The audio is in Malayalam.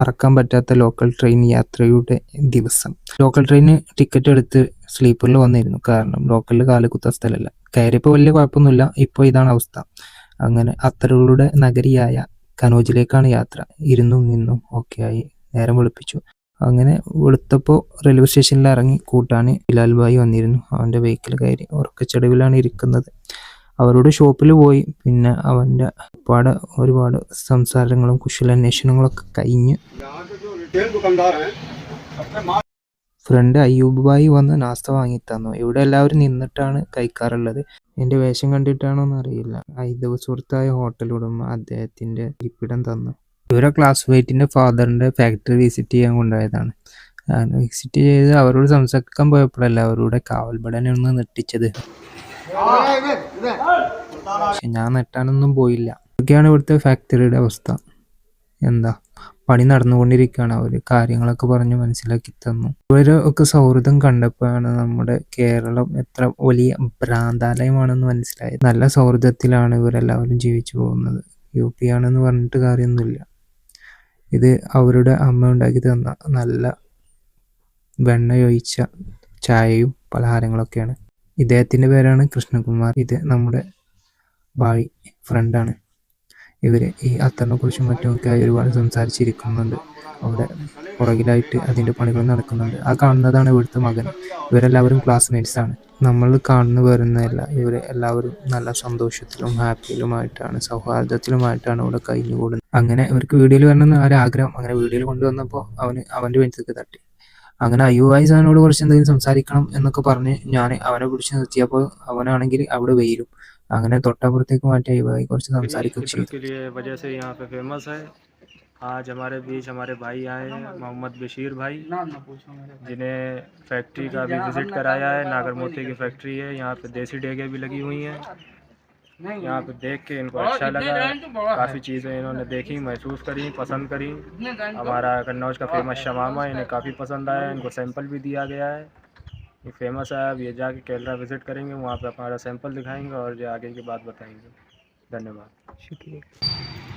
മറക്കാൻ പറ്റാത്ത ലോക്കൽ ട്രെയിൻ യാത്രയുടെ ദിവസം. ലോക്കൽ ട്രെയിന് ടിക്കറ്റ് എടുത്ത് സ്ലീപ്പറിൽ വന്നിരുന്നു. കാരണം ലോക്കലിൽ കാലുകുത്ത സ്ഥലമല്ല. കയറിയപ്പോൾ വലിയ കുഴപ്പമൊന്നുമില്ല. ഇപ്പോൾ ഇതാണ് അവസ്ഥ. അങ്ങനെ അത്തറുകളുടെ നഗരിയായ കനോജിലേക്കാണ് യാത്ര. ഇരുന്നും നിന്നും ആയി നേരം വെളുപ്പിച്ചു. അങ്ങനെ വെളുത്തപ്പോൾ റെയിൽവേ സ്റ്റേഷനിൽ ഇറങ്ങി കൂട്ടാണ് ബിലാൽ ഭായി വന്നിരുന്നു. അവന്റെ വെഹിക്കിൾ കയറി ഉറക്കച്ചടവിലാണ് ഇരിക്കുന്നത്. അവരുടെ ഷോപ്പിൽ പോയി. പിന്നെ അവന്റെ ഒരുപാട് ഒരുപാട് സംസാരങ്ങളും കുശലന്വേഷണങ്ങളൊക്കെ കഴിഞ്ഞ് ഫ്രണ്ട് അയ്യൂബ് ബായി വന്ന് നാസ്ത വാങ്ങി തന്നു ഇവിടെ എല്ലാവരും നിന്നിട്ടാണ് കഴിക്കാറുള്ളത്. എന്റെ വേഷം കണ്ടിട്ടാണോന്ന് അറിയില്ല. ഐതവ സുഹൃത്തായ ഹോട്ടൽ ഉടമ അദ്ദേഹത്തിന്റെ ഇരിപ്പിടം തന്നു. ഇവരെ ക്ലാസ്മേറ്റിന്റെ ഫാദറിന്റെ ഫാക്ടറി വിസിറ്റ് ചെയ്യാൻ കൊണ്ടുപോയതാണ്. വിസിറ്റ് ചെയ്ത് അവരോട് സംസാരിക്കാൻ പോയപ്പോഴല്ല അവരുടെ കാവൽപടനെ ഒന്ന് നെട്ടിച്ചത് പക്ഷെ ഞാൻ നെട്ടാനൊന്നും പോയില്ല. ഇതൊക്കെയാണ് ഇവിടുത്തെ ഫാക്ടറിയുടെ അവസ്ഥ. എന്താ? പണി നടന്നുകൊണ്ടിരിക്കുകയാണ്. അവർ കാര്യങ്ങളൊക്കെ പറഞ്ഞ് മനസ്സിലാക്കി തന്നു. ഇവർ ഒക്കെ സൗഹൃദം കണ്ടപ്പോഴാണ് നമ്മുടെ കേരളം എത്ര വലിയ ഭ്രാന്താലയമാണെന്ന് മനസ്സിലായത്. നല്ല സൗഹൃദത്തിലാണ് ഇവരെല്ലാവരും ജീവിച്ചു പോകുന്നത്. യു പി ആണെന്ന് പറഞ്ഞിട്ട് കാര്യമൊന്നുമില്ല. ഇത് അവരുടെ അമ്മ ഉണ്ടാക്കി തന്ന നല്ല വെണ്ണയൊഴിച്ച ചായയും പലഹാരങ്ങളൊക്കെയാണ്. ഇദ്ദേഹത്തിന്റെ പേരാണ് കൃഷ്ണകുമാർ. ഇത് നമ്മുടെ ഭായി ഫ്രണ്ടാണ് ഇവർ ഈ അത്തറിനെ കുറിച്ചും മറ്റുമൊക്കെ ആയി ഒരുപാട് സംസാരിച്ചിരിക്കുന്നുണ്ട്. അവിടെ പുറകിലായിട്ട് അതിന്റെ പണികൾ നടക്കുന്നുണ്ട്. ആ കാണുന്നതാണ് ഇവിടുത്തെ മകൻ. ഇവരെല്ലാവരും ക്ലാസ്മേറ്റ്സ് ആണ്. നമ്മൾ കാണുന്നു വരുന്നതല്ല. ഇവർ എല്ലാവരും നല്ല സന്തോഷത്തിലും ഹാപ്പിയിലുമായിട്ടാണ് സൗഹാർദ്ദത്തിലുമായിട്ടാണ് ഇവിടെ കഴിഞ്ഞുകൂടുന്നത്. അങ്ങനെ ഇവർക്ക് വീഡിയോയിൽ വരണമെന്ന് ആഗ്രഹം അങ്ങനെ വീഡിയോയിൽ കൊണ്ടുവന്നപ്പോൾ അവന് അവന്റെ വെഞ്ചൊക്കെ തട്ടി. അങ്ങനെ അയ്യുവായി സാറിനോട് കുറച്ച് എന്തെങ്കിലും സംസാരിക്കണം എന്നൊക്കെ പറഞ്ഞ് ഞാൻ അവനെ പിടിച്ച് നിർത്തിയപ്പോൾ അവനാണെങ്കിൽ അവിടെ വെയിലും അങ്ങനെ തൊട്ടപ്പുറത്തേക്ക് മാറ്റി അയ്യുവായി കുറച്ച് സംസാരിക്കുകയും इस ചെയ്തു के लिए वजह से यहाँ पे फेमस है आज हमारे बीच हमारे भाई आए हैं मोहम्मद बशीर भाई जिन्हें फैक्ट्री का भी विजिट कराया है नागर मोती की फैक्ट्री है यहाँ पे देसी डेगे भी लगी हुई हैं यहाँ पे देख के इनको अच्छा लगा। काफ़ी चीज़ें इन्होंने देखी महसूस करी पसंद करी। हमारा कन्नौज का फ़ेमस शमामा इन्हें काफ़ी पसंद आया इनको सैंपल भी दिया गया है। ये फ़ेमस है अब ये जाके केरला विज़िट करेंगे वहाँ पे हमारा सैंपल दिखाएँगे और ये आगे की बात बताएँगे। धन्यवाद। शुक्रिया।